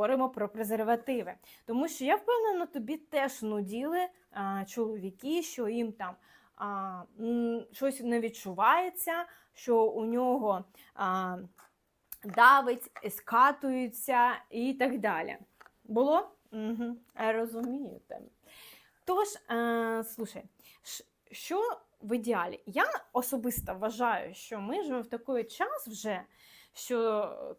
говоримо про презервативи. Тому що я впевнена, тобі теж нуділи а, чоловіки, що їм там а, щось не відчувається, що у нього а, давить, скатується і так далі. Було? Угу. Розумію тебе. Тож, е, слушай, що в ідеалі? Я особисто вважаю, що ми живемо в такий час вже, що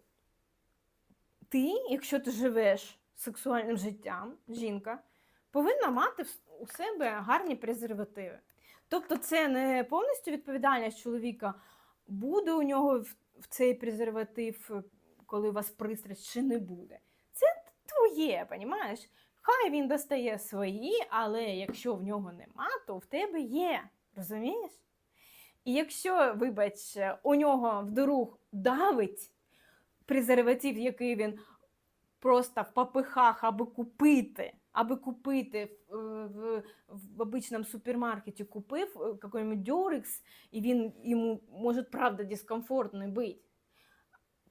ти, якщо ти живеш сексуальним життям, жінка, повинна мати у себе гарні презервативи. Тобто, це не повністю відповідальність чоловіка, буде у нього в, цей презерватив, е, коли у вас пристрасть, чи не буде. Це твоє, понімаєш? Хай він достає свої, але якщо в нього нема, то в тебе є. Розумієш? І якщо, вибач, у нього вдруг давить презерватив, який він просто в попихах, аби купити, аби купити в, в, в обичному супермаркеті купив е, якийсь Durex, і він йому може правда дискомфортно бути,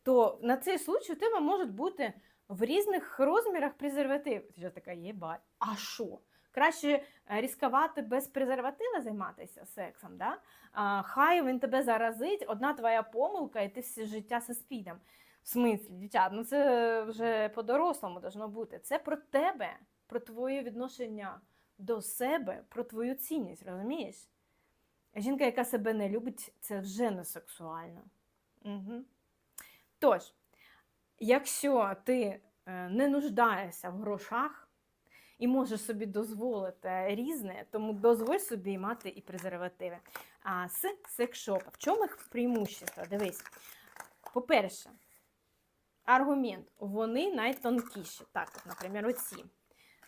то на цей случай у тебе можуть бути в різних розмірах презерватив. Ти ж така, єбать, а що? Краще е, ризикувати без презерватива займатися сексом, да? а, хай він тебе заразить, одна твоя помилка, і ти все життя зі спідом. В смислі, дівчат, ну це вже по-дорослому должно бути. Це про тебе, про твоє відношення до себе, про твою цінність, розумієш? Жінка, яка себе не любить, це вже не сексуально. Угу. Тож, якщо ти е, не нуждаєшся в грошах і можеш собі дозволити різне, тому дозволь собі мати і презервативи. А з секшопа. В чому їх преимущество? Дивись. По-перше, аргумент, вони найтонкіші. Так, наприклад, оці.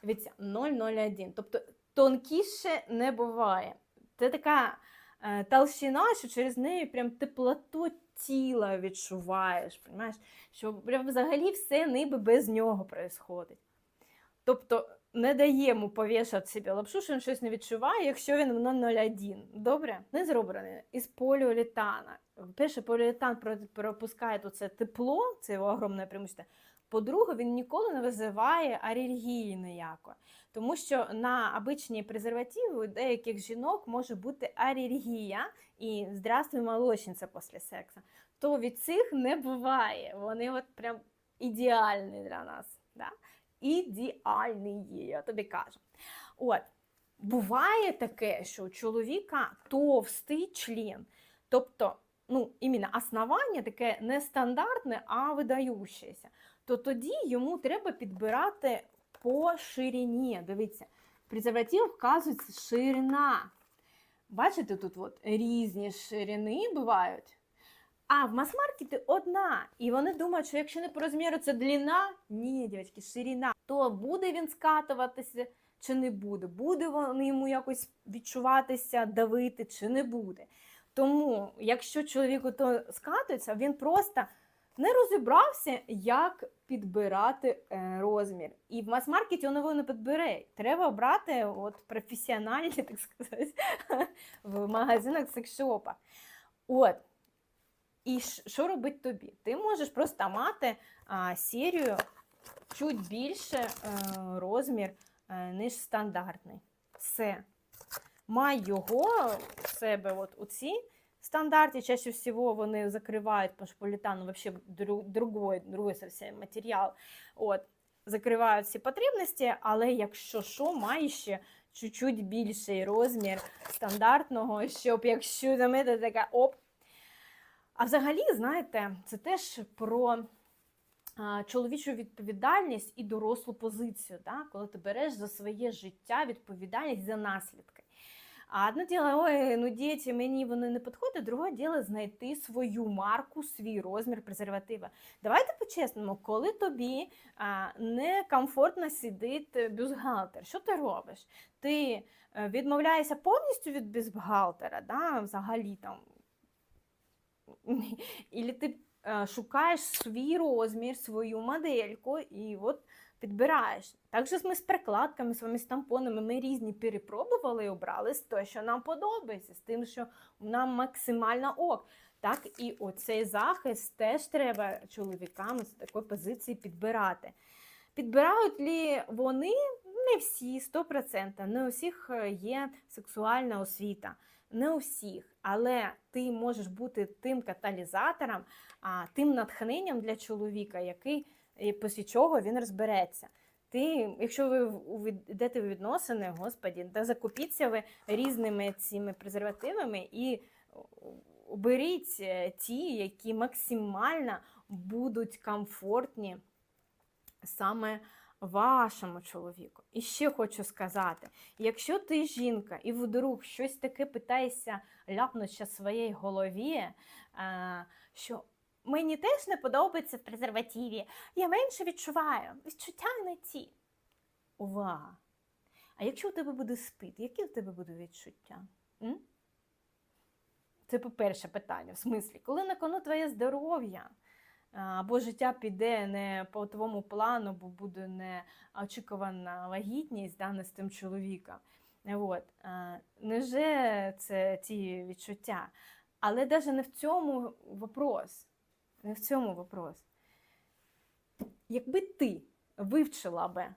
Дивіться, 0,01. Тобто тонкіше не буває. Це така е, толщина, що через неї прям теплоту тіла відчуваєш. Понимаєш? Що прям взагалі все ніби без нього происходить. Тобто не даємо повішати собі лапшу, що він щось не відчуває, якщо він в 0,01. Добре? Не зроблений із поліуретана. Перше, поліуретан про- пропускає тут це тепло, це його огромне преимущество. По-друге, він ніколи не визиває алергії ніякої. Тому що на обичні презервативи у деяких жінок може бути алергія і здравствуй молочниця після сексу. То від цих не буває. Вони от прям ідеальні для нас. Да? Ідеальні є, я тобі кажу. От, буває таке, що у чоловіка товстий член. Тобто, ну, іменно основання таке не стандартне, а видаючеся. То тоді йому треба підбирати по ширині. Дивіться, презерватив вказується ширина. Бачите, тут от різні ширини бувають. А в мас-маркеті одна. І вони думають, що якщо не по розміру це длина, ні, дівчатки, ширина, то буде він скатуватися чи не буде. Буде він йому якось відчуватися, давити чи не буде. Тому, якщо чоловіку то скатується, він просто не розібрався, як підбирати е, розмір. І в мас-маркеті він його не підбере. Треба брати от, професіональні, так сказати, в магазинах секшопа. От. І що робить тобі? Ти можеш просто мати а, серію чуть більше е, розмір, е, ніж стандартний. Все. Май його в себе от у цій стандарті. Чаще всего вони закривають по шполітану вообще дру- другой, совсем матеріал. От. Закривають всі потребності, але якщо що, має ще чуть-чуть більший розмір стандартного, щоб якщо замити така оп. А взагалі, знаєте, це теж про чоловічу відповідальність і дорослу позицію, да? коли ти береш за своє життя відповідальність за наслідки. А одне діло, ой, ну діти, мені вони не підходять, друге діло знайти свою марку, свій розмір презерватива. Давайте по-чесному, коли тобі а, некомфортно сидить бюстгальтер, що ти робиш? Ти е, відмовляєшся повністю від бюстгальтера, да, взагалі там. Ілі ти шукаєш свій розмір, свою модельку і от підбираєш. Так же ми з прикладками, своїми з тампонами, ми різні перепробували і обрали з те, що нам подобається, з тим, що нам максимально ок. Так і оцей захист теж треба чоловікам з такої позиції підбирати. Підбирають лі вони не всі, 100%. Не у всіх е, є сексуальна освіта. Не у всіх, але ти можеш бути тим каталізатором, тим натхненням для чоловіка, який після чого він розбереться. Ти, якщо ви йдете в відносини, господі, да закупіться ви різними цими презервативами і оберіть е, ті, які максимально будуть комфортні саме вашому чоловіку. І ще хочу сказати: якщо ти жінка і вдруг щось таке питаєшся ляпнути ще своїй голові, е, що мені теж не подобається в презервативі, я менше відчуваю, відчуття не ті. Увага! А якщо у тебе буде спит, які у тебе будуть відчуття? М? Це по-перше питання, в смислі, коли на кону твоє здоров'я, або життя піде не по твоєму плану, бо буде неочікувана вагітність да, не з тим чоловіком. От. Неже це ті відчуття? Але навіть не в цьому вопрос. Не в цьому вопрос. Якби ти вивчила би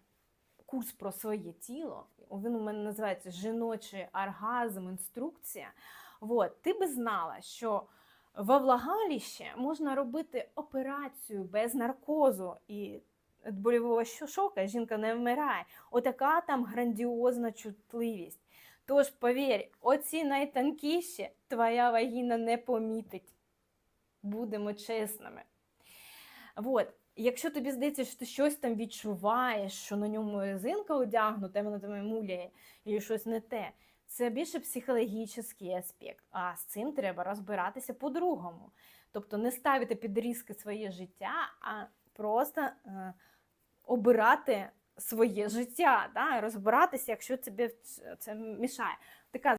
курс про своє тіло, він у мене називається жіночий оргазм, інструкція. От, ти би знала, що во влагаліще можна робити операцію без наркозу і від больового шока жінка не вмирає. Отака там грандіозна чутливість. Тож, повір, оці найтонкіші твоя вагіна не помітить. Будемо чесними. От. Якщо тобі здається, що ти щось там відчуваєш, що на ньому резинка одягнута, вона тебе муляє, і щось не те, це більше психологічний аспект. А з цим треба розбиратися по-другому. Тобто не ставити під різки своє життя, а просто е, обирати своє життя, да? розбиратися, якщо тобі це мішає. Така